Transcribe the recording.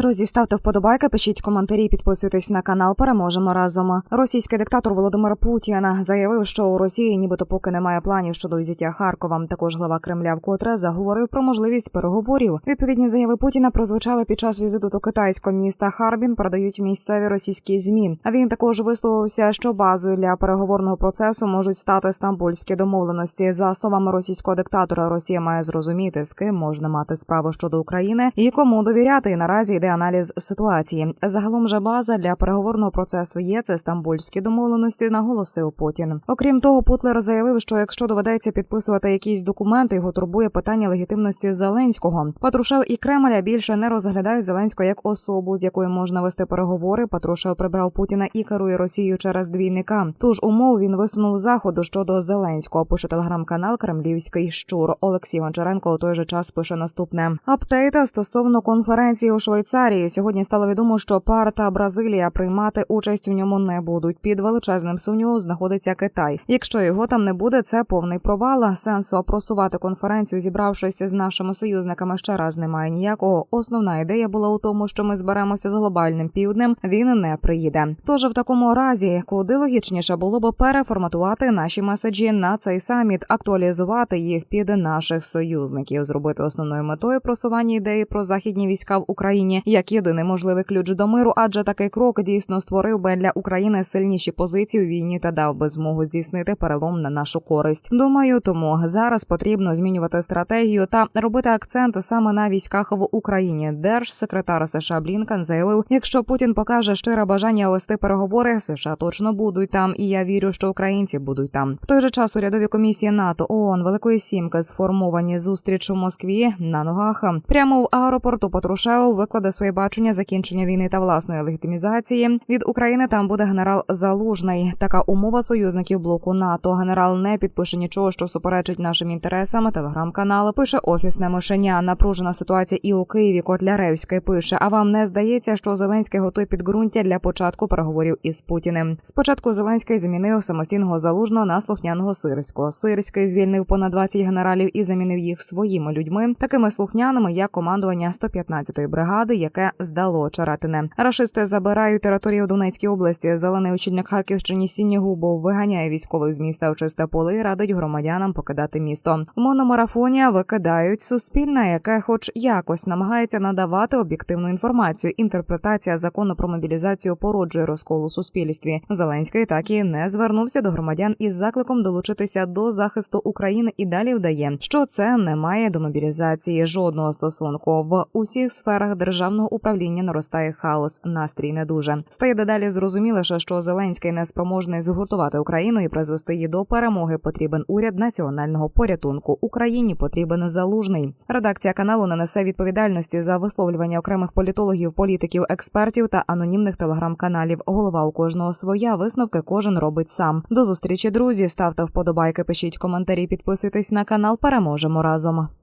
Друзі, ставте вподобайки, пишіть коментарі, підписуйтесь на канал. Переможемо разом. Російський диктатор Володимир Путін заявив, що у Росії нібито поки немає планів щодо взяття Харкова. Також глава Кремля вкотре заговорив про можливість переговорів. Відповідні заяви Путіна прозвучали під час візиту до китайського міста Харбін. Передають місцеві російські змі. А він також висловився, що базою для переговорного процесу можуть стати стамбульські домовленості. За словами російського диктатора, Росія має зрозуміти, з ким можна мати справу щодо України і кому довіряти. І наразі йде аналіз ситуації. Загалом же база для переговорного процесу є це стамбульські домовленості, наголосив Путін. Окрім того, Путлер заявив, що якщо доведеться підписувати якісь документи, його турбує питання легітимності Зеленського. Патрушев і Кремля більше не розглядають Зеленського як особу, з якою можна вести переговори. Патрушев прибрав Путіна і керує Росією через двійника. Тож умов він висунув заходу щодо Зеленського. Пише телеграм-канал Кремлівський щур. Олексій Гончаренко у той же час пише наступне аптейта стосовно конференції у Швейцарії. Сьогодні стало відомо, що пар та Бразилія приймати участь у ньому не будуть. Під величезним сумнівом знаходиться Китай. Якщо його там не буде, це повний провал. Сенсу просувати конференцію, зібравшись з нашими союзниками, ще раз немає ніякого. Основна ідея була у тому, що ми зберемося з глобальним півднем. Він не приїде. Тож в такому разі, куди логічніше було б переформатувати наші меседжі на цей саміт, актуалізувати їх під наших союзників, зробити основною метою просування ідеї про західні війська в Україні як єдиний можливий ключ до миру, адже такий крок дійсно створив би для України сильніші позиції у війні та дав би змогу здійснити перелом на нашу користь. Думаю, тому зараз потрібно змінювати стратегію та робити акцент саме на військах в Україні. Держсекретар США Блінкан заявив, якщо Путін покаже щире бажання вести переговори, США точно будуть там, і я вірю, що українці будуть там. В той же час урядові комісії НАТО ООН Великої Сімки сформовані зустріч у Москві на ногах. Прямо в аеропорту Патрушева викладе своє бачення закінчення війни та власної легітимізації. Від України там буде генерал Залужний. Така умова союзників блоку НАТО. Генерал не підпише нічого, що суперечить нашим інтересам. Телеграм-канал пише офісне мишеня. Напружена ситуація і у Києві. Котляревський пише: А вам не здається, що Зеленський готує підґрунтя для початку переговорів із Путіним? Спочатку Зеленський замінив самостійного залужного на слухняного Сирського. Сирський звільнив понад 20 генералів і замінив їх своїми людьми, такими слухняними, як командування 115-ї бригади, яке здало Чаратине. Рашисти забирають територію Донецькій області. Зелений очільник Харківщині Сінігубов виганяє військових з міста в чисте поле і радить громадянам покидати місто. В мономарафоні викидають суспільне, яке, хоч якось, намагається надавати об'єктивну інформацію. Інтерпретація закону про мобілізацію породжує розкол у суспільстві. Зеленський так і не звернувся до громадян із закликом долучитися до захисту України і далі вдає, що це не має до мобілізації жодного стосунку. В усіх сферах державного управління наростає хаос. Настрій не дуже стає дедалі зрозуміліше, що Зеленський не спроможний згуртувати Україну і призвести її до перемоги. Потрібен уряд національного порятунку. Україні потрібен залужний. Редакція каналу не несе відповідальності за висловлювання окремих політологів, політиків, експертів та анонімних телеграм-каналів. Голова у кожного своя висновки кожен робить сам. До зустрічі, друзі. Ставте вподобайки, пишіть коментарі, підписуйтесь на канал. Переможемо разом.